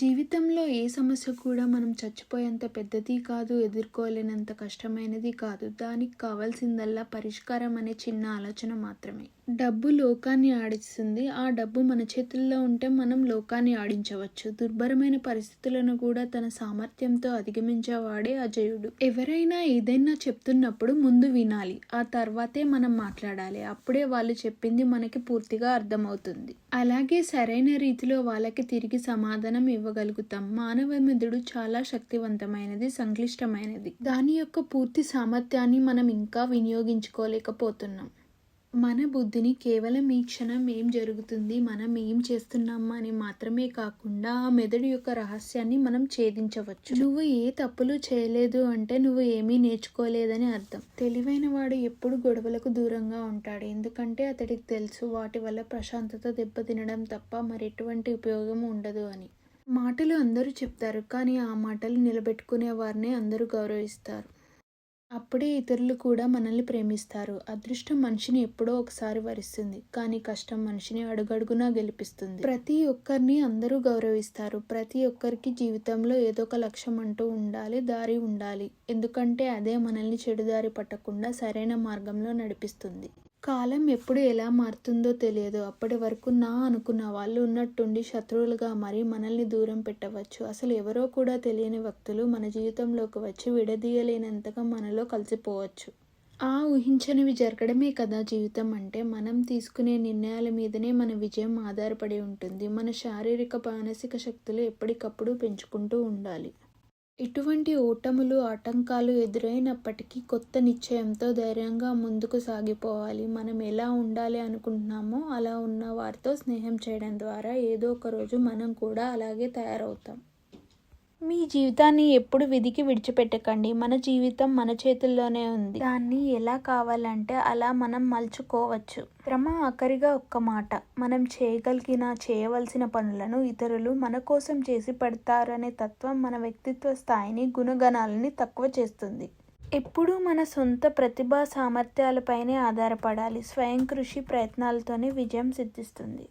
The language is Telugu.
జీవితంలో ఏ సమస్య కూడా మనం చచ్చిపోయేంత పెద్దది కాదు ఎదుర్కోలేనంత కష్టమైనది కాదు. దానికి కావాల్సిందల్లా పరిష్కారం అనే చిన్న ఆలోచన మాత్రమే. డబ్బు లోకాన్ని ఆడిస్తుంది. ఆ డబ్బు మన చేతుల్లో ఉంటే మనం లోకాన్ని ఆడించవచ్చు. దుర్భరమైన పరిస్థితులను కూడా తన సామర్థ్యంతో అధిగమించేవాడే అజయుడు. ఎవరైనా ఏదైనా చెప్తున్నప్పుడు ముందు వినాలి. ఆ తర్వాతే మనం మాట్లాడాలి. అప్పుడే వాళ్ళు చెప్పింది మనకి పూర్తిగా అర్థమవుతుంది. అలాగే సరైన రీతిలో వాళ్ళకి తిరిగి సమాధానం ఇవ్వగలుగుతాం. మానవ మెదడు చాలా శక్తివంతమైనది సంక్లిష్టమైనది. దాని యొక్క పూర్తి సామర్థ్యాన్ని మనం ఇంకా వినియోగించుకోలేకపోతున్నాం. మన బుద్ధిని కేవలం ఈ క్షణం ఏం జరుగుతుంది మనం ఏం చేస్తున్నాం అని మాత్రమే కాకుండా ఆ మెదడు యొక్క రహస్యాన్ని మనం ఛేదించవచ్చు. నువ్వు ఏ తప్పులు చేయలేదు అంటే నువ్వు ఏమీ నేర్చుకోలేదని అర్థం. తెలివైన వాడు ఎప్పుడు గొడవలకు దూరంగా ఉంటాడు. ఎందుకంటే అతడికి తెలుసు వాటి వల్ల ప్రశాంతత దెబ్బతినడం తప్ప మరెటువంటి ఉపయోగం ఉండదు అని. మాటలు అందరూ చెప్తారు కానీ ఆ మాటలు నిలబెట్టుకునే వారిని అందరూ గౌరవిస్తారు. అప్పుడే ఇతరులు కూడా మనల్ని ప్రేమిస్తారు. అదృష్టం మనిషిని ఎప్పుడో ఒకసారి వరిస్తుంది కానీ కష్టం మనిషిని అడుగడుగునా గెలిపిస్తుంది. ప్రతి ఒక్కరిని అందరూ గౌరవిస్తారు. ప్రతి ఒక్కరికి జీవితంలో ఏదో ఒక లక్ష్యం అంటూ ఉండాలి దారి ఉండాలి. ఎందుకంటే అదే మనల్ని చెడుదారి పట్టకుండా సరైన మార్గంలో నడిపిస్తుంది. కాలం ఎప్పుడు ఎలా మారుతుందో తెలియదు. అప్పటి వరకు నా అనుకున్న వాళ్ళు ఉన్నట్టుండి శత్రువులుగా మరి మనల్ని దూరం పెట్టవచ్చు. అసలు ఎవరో కూడా తెలియని వ్యక్తులు మన జీవితంలోకి వచ్చి విడదీయలేనంతగా మనలో కలిసిపోవచ్చు. ఆ ఊహించనివి జరగడమే కదా జీవితం అంటే. మనం తీసుకునే నిర్ణయాల మీదనే మన విజయం ఆధారపడి ఉంటుంది. మన శారీరక మానసిక శక్తులు ఎప్పటికప్పుడు పెంచుకుంటూ ఉండాలి. ఇటువంటి ఓటములు ఆటంకాలు ఎదురైనప్పటికీ కొత్త నిశ్చయంతో ధైర్యంగా ముందుకు సాగిపోవాలి. మనం ఎలా ఉండాలి అనుకుంటున్నామో అలా ఉన్న వారితో స్నేహం చేయడం ద్వారా ఏదో ఒక రోజు మనం కూడా అలాగే తయారవుతాం. మీ జీవితాన్ని ఎప్పుడు విధికి విడిచిపెట్టకండి. మన జీవితం మన చేతుల్లోనే ఉంది. దాన్ని ఎలా కావాలంటే అలా మనం మలుచుకోవచ్చు. క్రమ ఆఖరిగా ఒక్క మాట. మనం చేయగలిగిన చేయవలసిన పనులను ఇతరులు మన కోసం చేసి పెడతారనే తత్వం మన వ్యక్తిత్వ స్థాయిని గుణగణాలని తక్కువ చేస్తుంది. ఎప్పుడూ మన సొంత ప్రతిభా సామర్థ్యాలపైనే ఆధారపడాలి. స్వయం కృషి ప్రయత్నాలతోనే విజయం సిద్ధిస్తుంది.